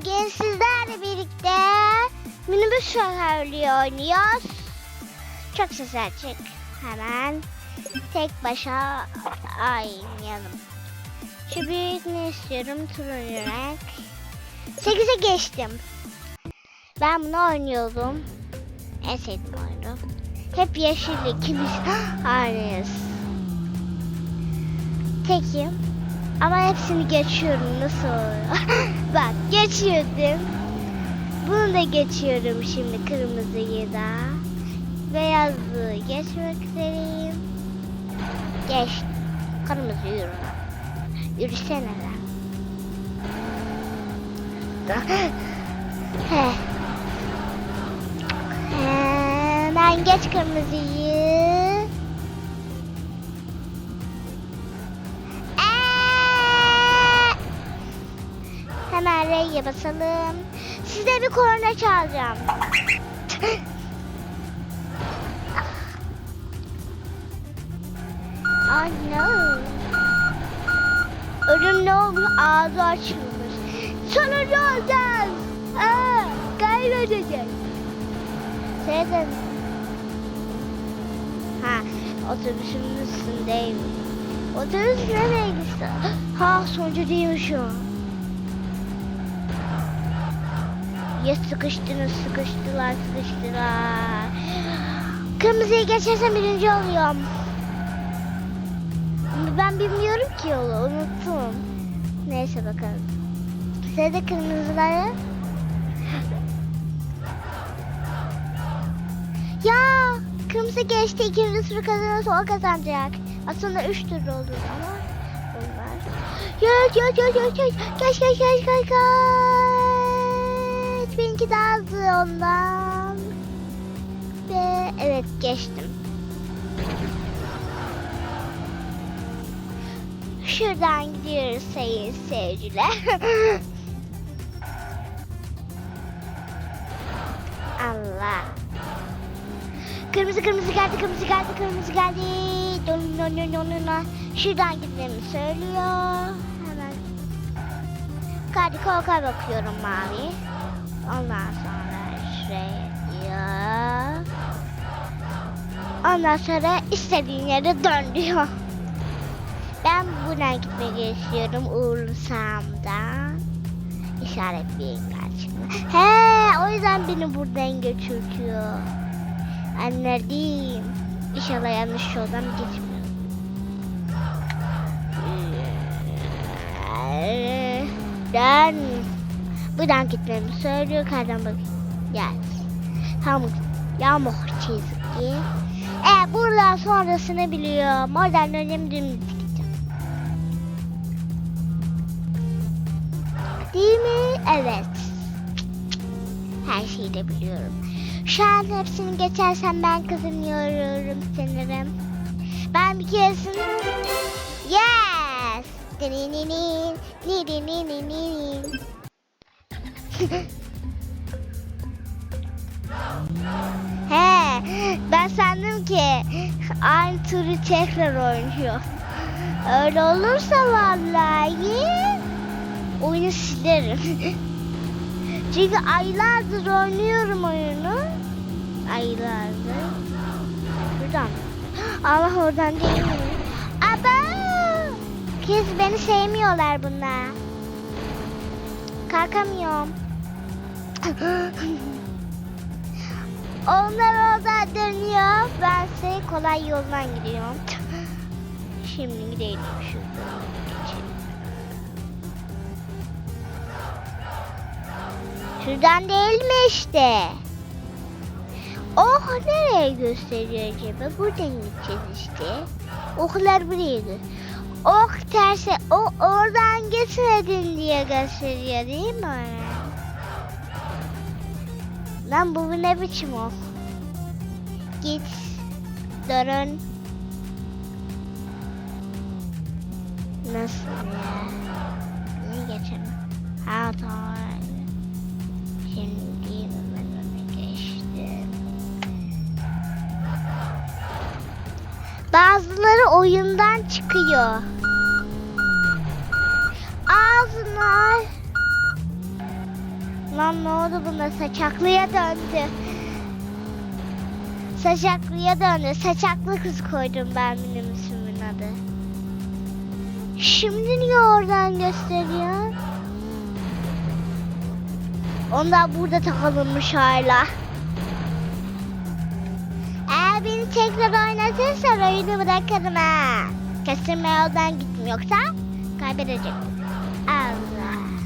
bugün sizlerle birlikte minibüs şoförlüğü oynuyoruz. Çok ses açık. Hemen tek başa oynayalım. Şu büyüğünü istiyorum turuncu renk. 8'e geçtim. Ben bunu oynuyordum. En sevdiğim oyunu. Hep yeşil ikimiz aynıyız. Tekim. Ama hepsini geçiyorum. Nasıl oluyor? Bak geçiyordum. Bunu da geçiyorum şimdi kırmızıyı da. Beyazı geçmek üzereyim. Geçtim. Kırmızı yürü. Yürüsene lan. He. Hemen geç kırmızıyı. Basalım. Size bir korna çalacağım. Ay no. Ölüm ne olmuş? Ağzı açılmış. Sonuncu olacağız. Aa, kaybedeceğiz. Seyredin. Ha, otobüsümün üstündeyim. Otobüs nereye gitti? Ha, sonuncu değilmiş o. Ya sıkıştınız sıkıştılar sıkıştılar. Kırmızıya geçersem birinci oluyorum. Ben bilmiyorum ki yolu unuttum. Neyse bakalım. Size de kırmızıları. Ya kırmızı geçti ikinci sürü kazanırsa o kazanacak. Aslında üç tur olur ama. Onlar. Yok yok yok yok yok. Kaç kaç kaç kaç kaç geç. Benimki daha hızlı ondan. Ve evet geçtim. Şuradan gidiyoruz sayın seyirciler. Allah. Kırmızı kırmızı geldi, kırmızı geldi, kırmızı geldi. Dön dön dön dön dön. Şuradan gitmemi söylüyor. Hemen. Hadi kolka bakıyorum mavi. Ondan sonra şuraya. Ondan sonra istediğin yere dön diyor. Ben buradan gitmek istiyorum Uğurlu Sağım'dan. İşaretleyeyim karşıma. He, o yüzden beni buradan götürtüyor. Anladım. İnşallah yanlış yoldan gitmiyorum. Ben buradan gitmemi söylüyor. Kardan bak. Gel. Tamam. Yağmur çizgi. E buradan sonrasını biliyorum. Oradan döneyim dümdüz gideceğim. Değil mi? Evet. Her şeyi de biliyorum. Şu an hepsini geçersem ben kazanıyorum sanırım. Ben bir keresini... Yes! Dininin, dininin, He, ben sandım ki aynı turu tekrar oynuyor. Öyle olursa vallahi oyunu silerim. Çünkü aylardır oynuyorum oyunu. Aylardır. Buradan. Allah oradan değil mi? Aba! Kız beni sevmiyorlar bunlar. Kalkamıyorum. Onlar orada dönüyor. Ben ise kolay yoldan gidiyorum. Şimdi gidelim şuradan. Şuradan değil mi işte? Oh nereye gösteriyor acaba? Buradan gideceğiz işte. Oklar buraya Ok terse o oradan geçmedin diye gösteriyor değil mi? Lan bu ne biçim ok? Git. Durun. Nasıl ya? Niye geçemem? Ha tamam. Şimdi ben öne geçtim. Bazıları oyundan çıkıyor. Ağzına Lan ne oldu buna? Saçaklıya döndü. Saçaklıya döndü. Saçaklı kız koydum ben minibüsümün adı. Şimdi niye oradan gösteriyor? Onlar burada takılmış hala. Eğer beni tekrar oynatırsan oyunu bırakırım ha. Kesin ben yoldan gittim yoksa kaybedecek. Allah.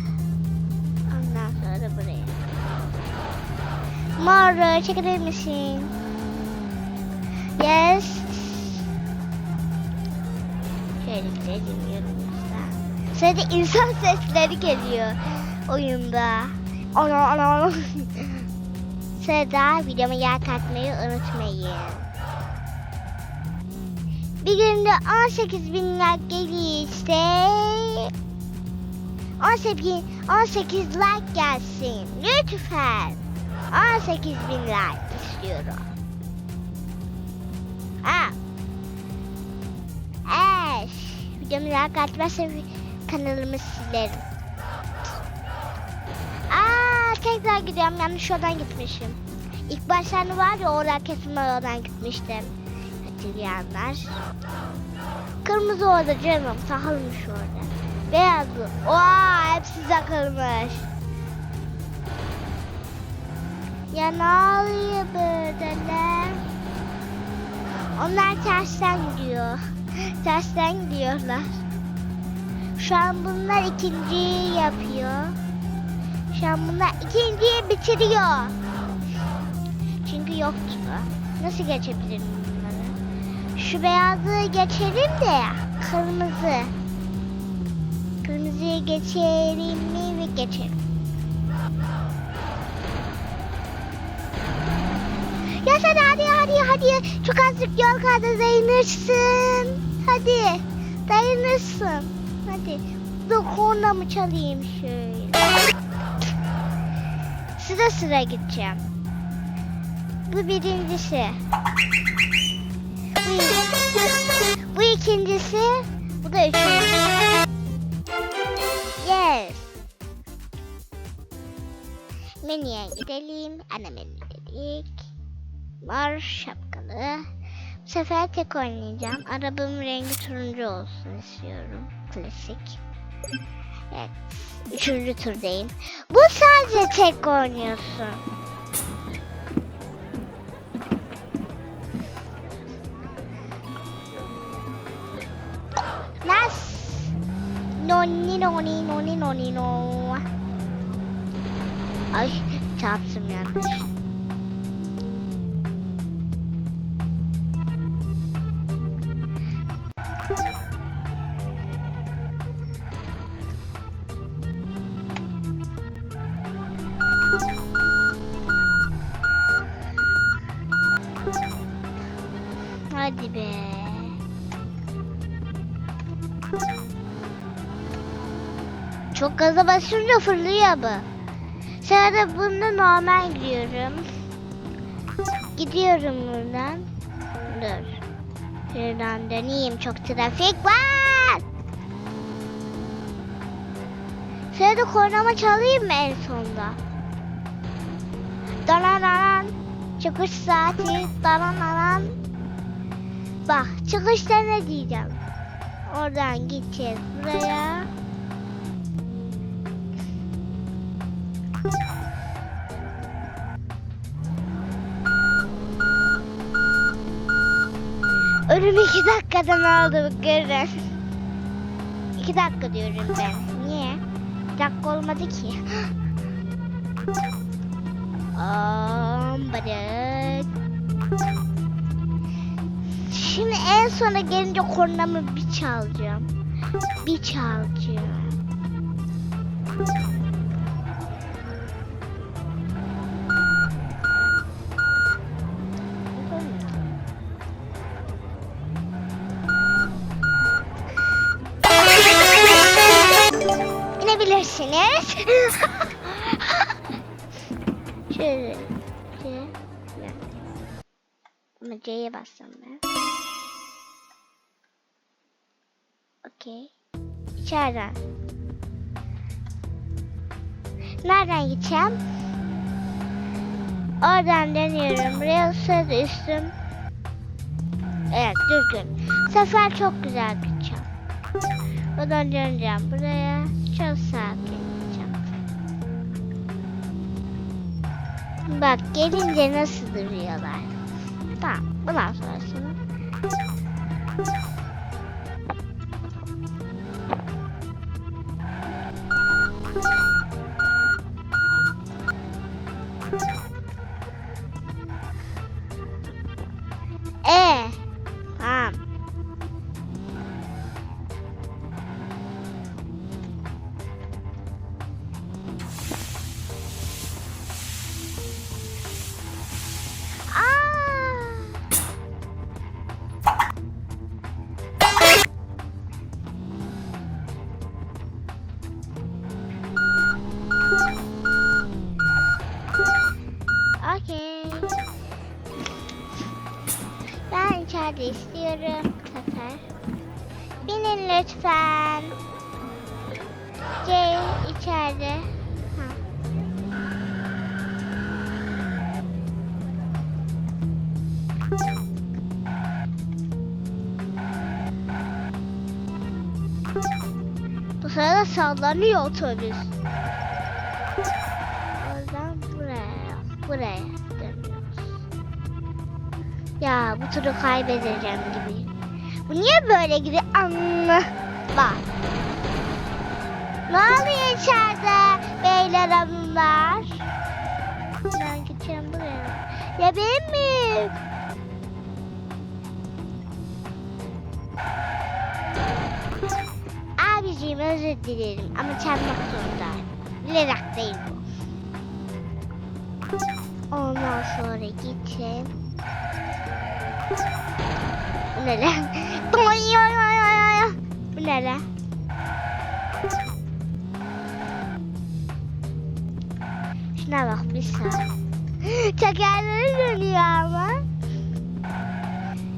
Sonra buraya. Mor çekilir misin? Yes. Şöyle gidelim yanımızda. Sırada insan sesleri geliyor oyunda. Ana ana ana. Sırada videoma yer katmayı unutmayın. Bir günde 18 bin like gelirse 18, 18 like gelsin. Lütfen. 18 bin like istiyorum. Ha. Eğer videomu like atmazsa kanalımı silerim. Aa, tekrar gidiyorum. Yanlış yoldan gitmişim. İlk başlarda var ya oradan kesin oradan gitmiştim. Hatırlayanlar. Kırmızı orada canım. Takılmış orada. Beyazlı. Oha hepsi takılmış. Ya ne oluyor lan? Onlar tersten gidiyor. tersten gidiyorlar. Şu an bunlar ikinciyi yapıyor. Şu an bunlar ikinciyi bitiriyor. Çünkü yoktu. Nasıl geçebilirim bunları? Şu beyazı geçelim de kırmızı. Kırmızıyı geçelim mi ve geçelim. Ya sen hadi hadi hadi. Çok azıcık yol kaldı dayanırsın. Hadi dayanırsın. Hadi. Dur korna mı çalayım şöyle. Sıra sıra gideceğim. Bu birincisi. Bu, bu ikincisi. Bu da üçüncüsü. Yes. Menüye gidelim. Ana menü dedik. Var şapkalı. Bu sefer tek oynayacağım. Arabamın rengi turuncu olsun istiyorum. Klasik. Evet. Üçüncü turdayım. Bu sadece tek oynuyorsun. Noni noni noni noni no. Ay çarptım yanlış. Hadi gaza basınca fırlıyor bu. Sonra bunda normal gidiyorum. Gidiyorum buradan. Dur. Şuradan döneyim. Çok trafik var. Sonra da kornama çalayım mı en sonda? Dananan. Çıkış saati. Dananan. Bak çıkışta ne diyeceğim? Oradan gideceğiz buraya. Ölüm iki dakikadan aldı görün. İki dakika diyorum ben. Niye? Bir dakika olmadı ki. Şimdi en sona gelince kornamı bir çalacağım. Bir çalacağım. İnebilirsiniz. Şöyle. Ama C'ye bastım ben. Okey. İçeriden. Nereden gideceğim? Oradan dönüyorum. Sırt üstüm. Evet düzgün. Sefer çok güzel gideceğim. Buradan döneceğim. Buraya çok sakin gideceğim. Bak gelince nasıl duruyorlar. Tamam. Bundan sonrasını. İstiyorum sefer. Binin lütfen. C içeride. Bu sırada sallanıyor otobüs. Turu kaybedeceğim gibi. Bu niye böyle gidiyor? Anla. Bak. Ne oluyor içeride beyler hanımlar? Ben gideceğim buraya. Ya benim mi? Abiciğim özür dilerim ama çarpmak zorunda. Bilerek değil bu. Ondan sonra gideceğim. Bu ne lan? Bu ne lan? Şuna bak bir saat. Tekerleri dönüyor ama.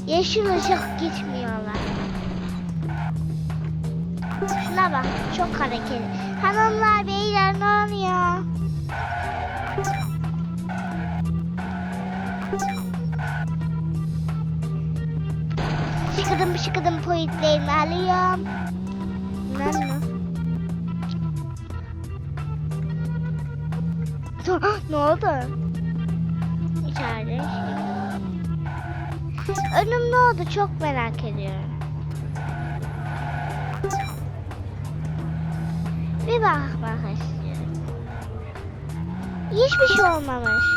Yeşil ışık gitmiyorlar. Şuna bak çok hareketli. Hanımlar beyler ne oluyor? Şıkıdım şıkıdım pointlerini alıyorum. Lan mı? ne oldu? İçeride. Önüm ne oldu çok merak ediyorum. Bir bakmak istiyorum. Hiçbir şey olmamış.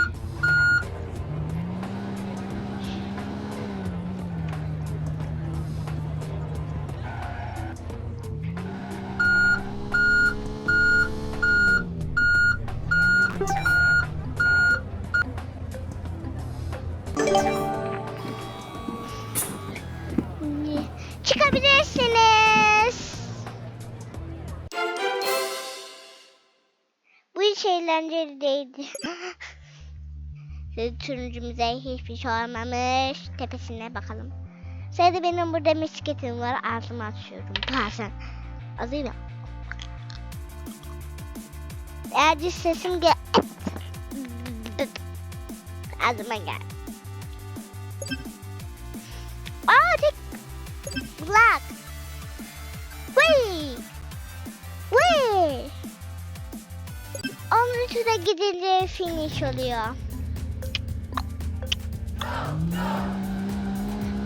Eğlenceli değildi. Siz turuncumuza hiçbir şey olmamış. Tepesine bakalım. Sadece benim burada bisikletim var. Ağzımı açıyorum. Bazen. Azıyla. Eğer sesim gel... Ağzıma gel. Aa tek... Black. Wait. Onun üstüne gidince finish oluyor.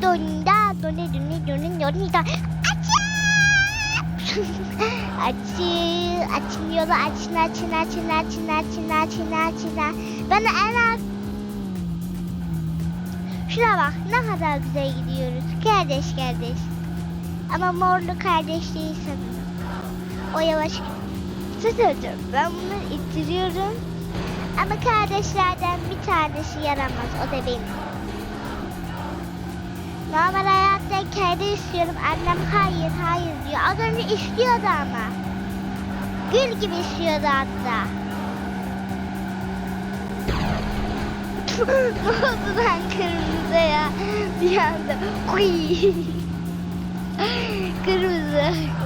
Donda, donda, donda, donda, donda. Açın! açın yolu açın açın açın açın açın açın açın Ben en az Şuna bak ne kadar güzel gidiyoruz kardeş kardeş. Ama morlu kardeş değil sanırım. O yavaş Tutuyorum. Ben bunu ittiriyorum. Ama kardeşlerden bir tanesi yaramaz. O da benim. Normal hayatta kedi istiyorum. Annem hayır hayır diyor. Az önce istiyordu ama. Gül gibi istiyordu hatta. ne oldu lan kırmızıya? Bir anda. Kırmızı.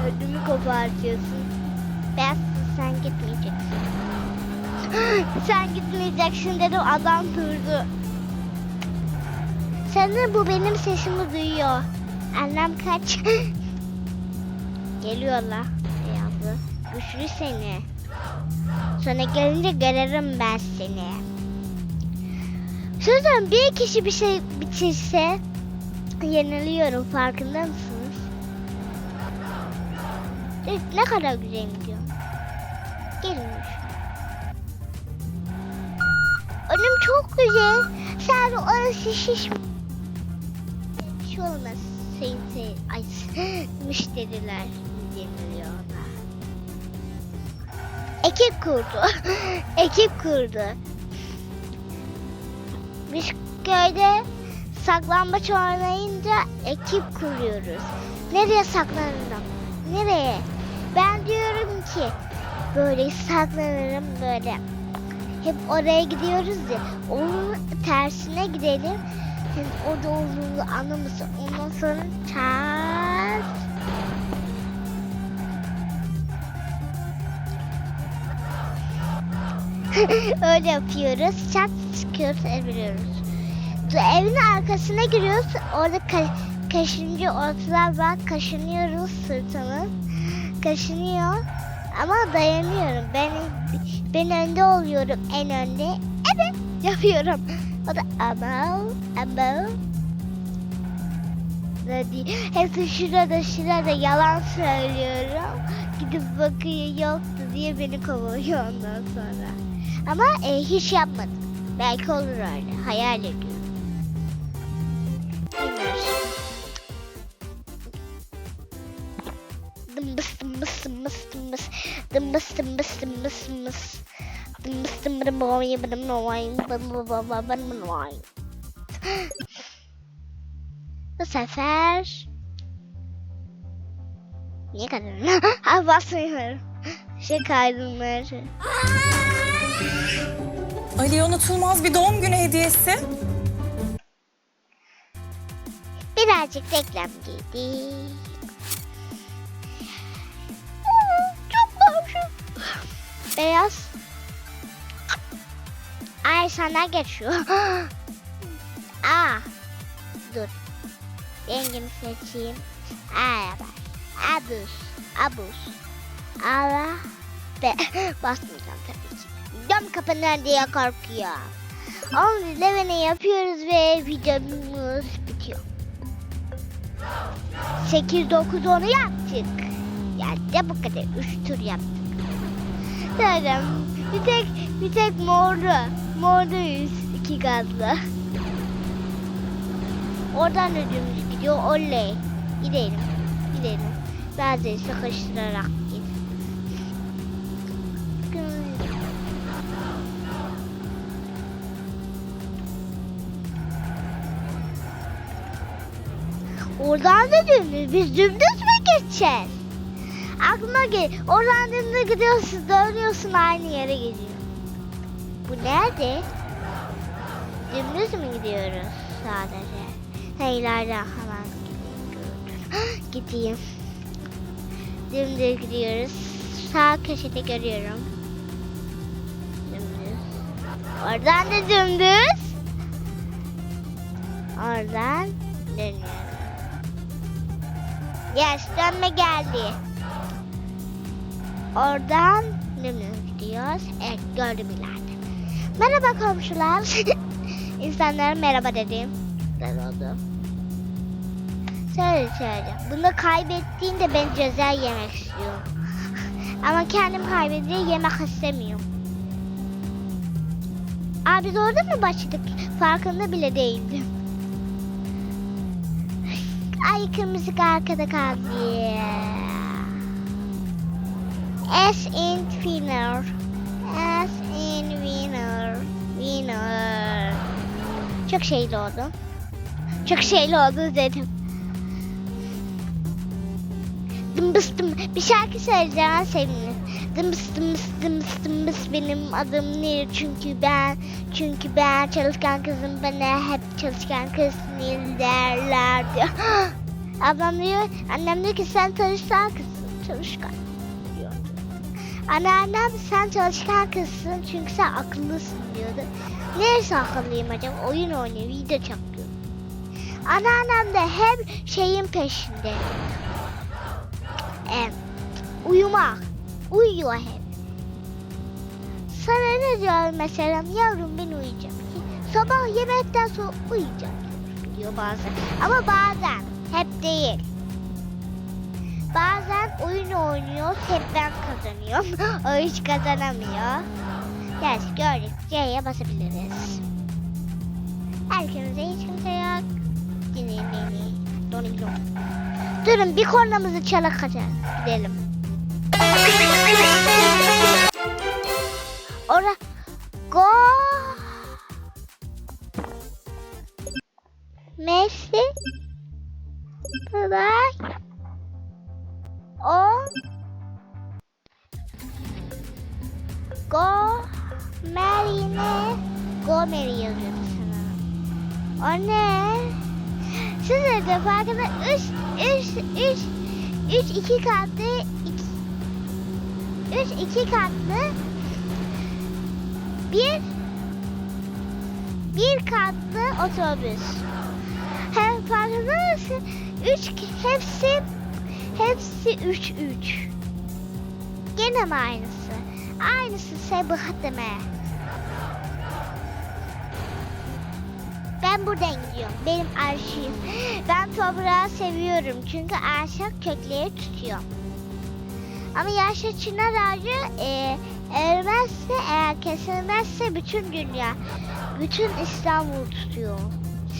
Ödümü kopartıyorsun. Beyaz sen gitmeyeceksin. Sen gitmeyeceksin dedim adam durdu. Sanırım bu benim sesimi duyuyor. Annem kaç. Geliyorlar. Yazdı. Güçlü seni. Sonra gelince görerim ben seni. Sözüm bir kişi bir şey bitirse yeniliyorum farkında mısınız? Ne kadar güzel Gelmiş. Önüm çok güzel. Sen orası şiş. Bir olmaz. Sayın. Ay müşteriler yeniliyor ona. Ekip kurdu. Ekip kurdu. Biz köyde saklambaç oynayınca ekip kuruyoruz. Nereye saklanırım? Nereye? Ben diyorum ki böyle saklanırım böyle. Hep oraya gidiyoruz ya. Onun tersine gidelim. Hem orada olduğunu anlamasın. Ondan sonra ters. Öyle yapıyoruz. Çat çıkıyoruz, eviriyoruz. Evin arkasına giriyoruz. Orada ka- kaşınıcı otlar var. Kaşınıyoruz sırtımız. Kaşınıyor. Ama dayanıyorum. Ben ben önde oluyorum en önde. Evet yapıyorum. O da ama ama Hadi. Hepsi şurada şurada yalan söylüyorum. Gidip bakıyor yoktu diye beni kovalıyor ondan sonra. Ama e, hiç yapmadım. Belki olur öyle. Hayal ediyorum. Dımbıs dımbıs dımbıs dımbıs. Dımbıs dımbırım boğayı bırım boğayı bırım bırım boğayı. Bu sefer... Niye kadınlar? ha basmıyorum. Şey kadınlar. Ali unutulmaz bir doğum günü hediyesi. Birazcık reklam giydik. Beyaz. Ay sana geçiyor. Aa, dur. Rengimi seçeyim. Aa, bak. Abus. Abus. Ala. Be. Basmayacağım tabii ki. Cam kapanır diye korkuyor. 10 levene yapıyoruz ve videomuz bitiyor. 8 9 10'u yaptık. Yani de bu kadar 3 tur yaptık. Tamam. Bir tek bir tek mordu. Morduyuz iki gazlı. Oradan ödümüz gidiyor. Oley. Gidelim. Gidelim. Bazen sıkıştırarak git. Oradan da dümdüz. Biz dümdüz mü geçeceğiz? Aklıma gel. Dümdüz gidiyorsun, dönüyorsun aynı yere gidiyor. Bu nerede? Dümdüz mü gidiyoruz sadece? Hemen gideyim. gideyim. Dümdüz gidiyoruz. Sağ köşede görüyorum. Dümdüz. Oradan da dümdüz. Oradan dönüyorum. Yes dönme geldi. Oradan dümdüz gidiyoruz. Evet gördüm ileride. Merhaba komşular. İnsanlara merhaba dedim. Ben oldu. Söyle söyle. Bunu kaybettiğinde ben ceza yemek istiyorum. Ama kendim kaybedince yemek istemiyorum. Abi biz orada mı başladık? Farkında bile değildim. Ay kırmızı arkada kaldı. S in winner. S in winner. Winner. Çok şeyli oldu. Çok şeyli oldu dedim. Dımbıs dım. Bir şarkı söyleyeceğim sevinirim. Dımbıs dımbıs dımbıs dımbıs benim adım Nil çünkü ben çünkü ben çalışkan kızım bana hep çalışkan kız Nil derler diyor. Ablam diyor, annem diyor ki sen çalışkan kızsın, çalışkan. Anneannem sen çalışkan kızsın çünkü sen akıllısın diyordu. Neresi akıllıyım acaba? Oyun oynuyor, video çekiyor. Anneannem de hep şeyin peşinde. Em, uyumak. Uyuyor hep. Sana ne diyor mesela? Yavrum ben uyuyacağım. Sabah yemekten sonra uyuyacağım diyor bazen. Ama bazen. Hep değil. Bazen oyun oynuyor, hep ben kazanıyorum. o hiç kazanamıyor. Yes, gördük. C'ye basabiliriz. Herkese hiç kimse yok. Dini. Doni don. Durun bir kornamızı çalak kaçar. Gidelim. Ora. Go. Messi. Bye bye. Merine. Go Mary yazıyordu sana. O ne? Siz de farkında 3 3 3 3 2 katlı 2 3 2 katlı bir bir katlı otobüs. Hem farkında mısın? Üç, hepsi hepsi üç üç. Gene mi aynısı? Aynısı sebahat deme. Buradan gidiyorum. Benim arşivim. Ben toprağı seviyorum çünkü ağaçlar kökleri tutuyor. Ama yaşlı çınar ağacı e, Ölmezse eğer kesilmezse bütün dünya, bütün İstanbul tutuyor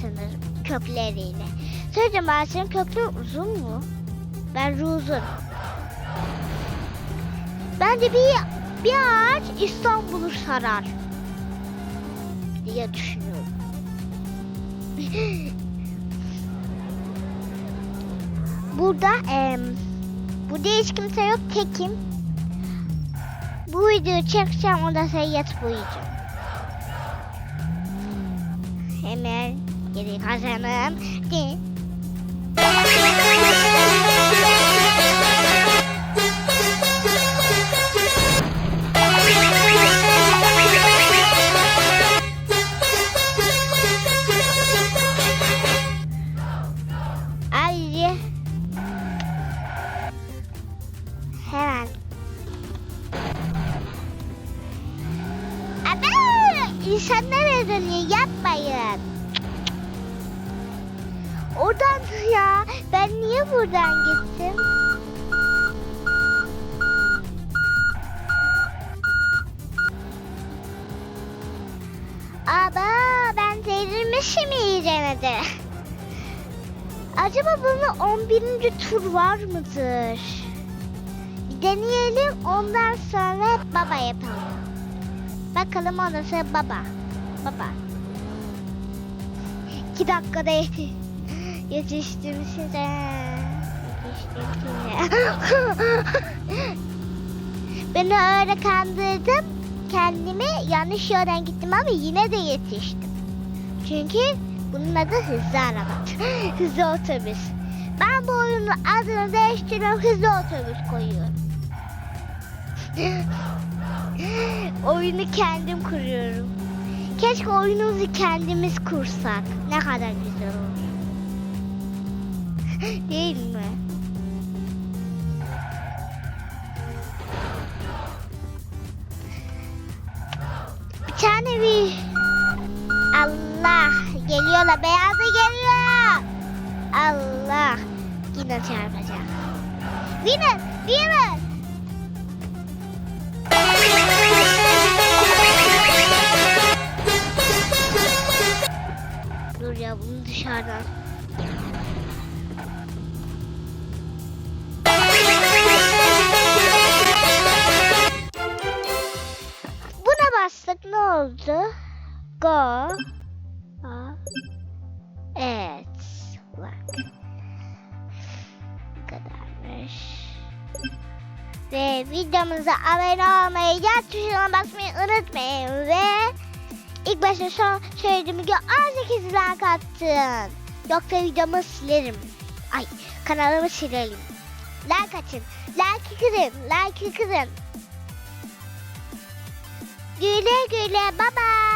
sanırım kökleriyle. Söyleyeceğim ağaçların kökleri uzun mu? Bence uzun. Bence bir, bir ağaç İstanbul'u sarar diye düşünüyorum. Burada em, burada hiç kimse yok tekim. Bu videoyu çekeceğim ondan sonra yatıp uyuyacağım. Hemen geri kazanım. Di- insanlar ödeniyor yapmayın. Oradan ya ben niye buradan gittim? Aba ben delirmişim iyice de. Acaba bunun 11. tur var mıdır? Deneyelim ondan sonra baba yapalım. Bakalım sonra baba. Baba. İki dakikada yeti yetiştim size. Yetiştim size. Beni öyle kandırdım. Kendimi yanlış yoldan gittim ama yine de yetiştim. Çünkü bunun adı hızlı araba. hızlı otobüs. Ben bu oyunun adını değiştiriyorum. Hızlı otobüs koyuyorum. Oyunu kendim kuruyorum. Keşke oyunumuzu kendimiz kursak. Ne kadar güzel olur. Değil mi? Bir tane bir... Allah! Geliyorlar. Beyazı geliyor. Allah! Yine çarpacak. Winner! Winner! videomuza abone olmayı, yan tuşuna basmayı unutmayın ve ilk başta son söylediğim gibi 18 like attın. Yoksa videomu silerim. Ay kanalımı silelim. Like atın. Like'ı kırın. Like'ı kırın. Güle güle baba.